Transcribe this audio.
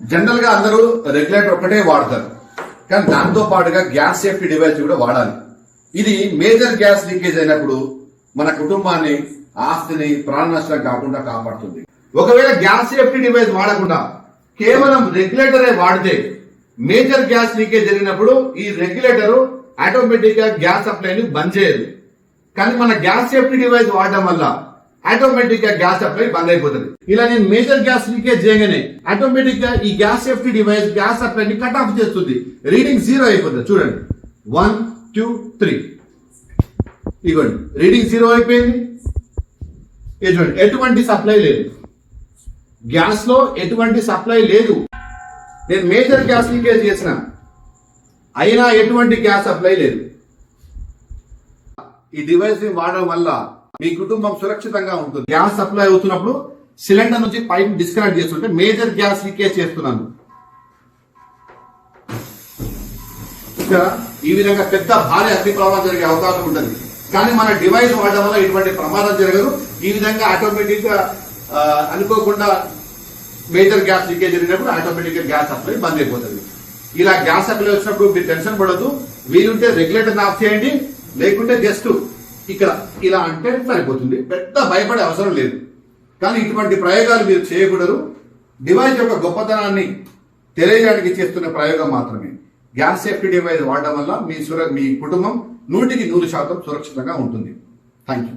జనరల్గా అందరూ రెగ్యులేటర్ ఒకటే వాడతారు. కానీ దాంతో పాటుగా గ్యాస్ సేఫ్టీ డివైస్ కూడా వాడాలి. ఇది మేజర్ గ్యాస్ లీకేజ్ అయినప్పుడు మన కుటుంబాన్ని ఆస్తిని ప్రాణ నష్టం కాకుండా కాపాడుతుంది. ఒకవేళ గ్యాస్ సేఫ్టీ డివైస్ వాడకుండా కేవలం రెగ్యులేటరే వాడితే మేజర్ గ్యాస్ లీకేజ్ జరిగినప్పుడు ఈ రెగ్యులేటర్ ఆటోమేటిక్గా గ్యాస్ సప్లైని బంద్ చేయదు. కానీ మన గ్యాస్ సేఫ్టీ డివైస్ వాడడం వల్ల ఆటోమేటిక్గా గ్యాస్ సప్లై బంద్ అయిపోతుంది. ఇలా నేను మేజర్ గ్యాస్ లీకేజ్ చేయగానే ఆటోమేటిక్గా ఈ gas safety device gas supply ని కట్ ఆఫ్ చేస్తుంది. రీడింగ్ జీరో అయిపోతుంది. చూడండి. వన్ టూ త్రీ ఇదిగోండి రీడింగ్ జీరో అయిపోయింది. చూడండి. ఎటువంటి సప్లై లేదు. గ్యాస్లో ఎటువంటి సప్లై లేదు. నేను మేజర్ గ్యాస్ లీకేజ్ చేసిన. అయినా ఎటువంటి గ్యాస్ సప్లై లేదు. ఈ డివైస్ని వాడడం వల్ల మీ కుటుంబం సురక్షితంగా ఉంటుంది. గ్యాస్ సప్లై అవుతున్నప్పుడు సిలిండర్ నుంచి పైప్ డిస్కనెక్ట్ చేస్తుంటే మేజర్ గ్యాస్ లీకేజ్ చేస్తున్నాను. ఇక ఈ విధంగా పెద్ద భారీ అగ్ని ప్రమాదం జరిగే అవకాశం ఉంటుంది. కానీ మన డివైస్ వాడడం వల్ల ఇటువంటి ప్రమాదం జరగదు. ఈ విధంగా ఆటోమేటిక్గా అనుకోకుండా మేజర్ గ్యాస్ లీకేజ్ జరిగినప్పుడు ఆటోమేటిక్గా గ్యాస్ సప్లై బంద్ అయిపోతుంది. ఇలా గ్యాస్ సప్లై వచ్చినప్పుడు మీరు టెన్షన్ పడదు వీలుంటే రెగ్యులేటర్ ఆఫ్ చేయండి. లేకుంటే జస్ట్ ఇక్కడ ఇలా అంటే సరిపోతుంది. పెద్ద భయపడే అవసరం లేదు. కానీ ఇటువంటి ప్రయోగాలు మీరు చేయకూడదు. డివైస్ యొక్క గొప్పతనాన్ని తెలియజేయడానికి చేస్తున్న ప్రయోగం మాత్రమే. గ్యాస్ సేఫ్టీ డివైస్ వాడడం వల్ల మీ సుర మీ కుటుంబం నూటికి నూరు శాతం సురక్షితంగా ఉంటుంది. Thank you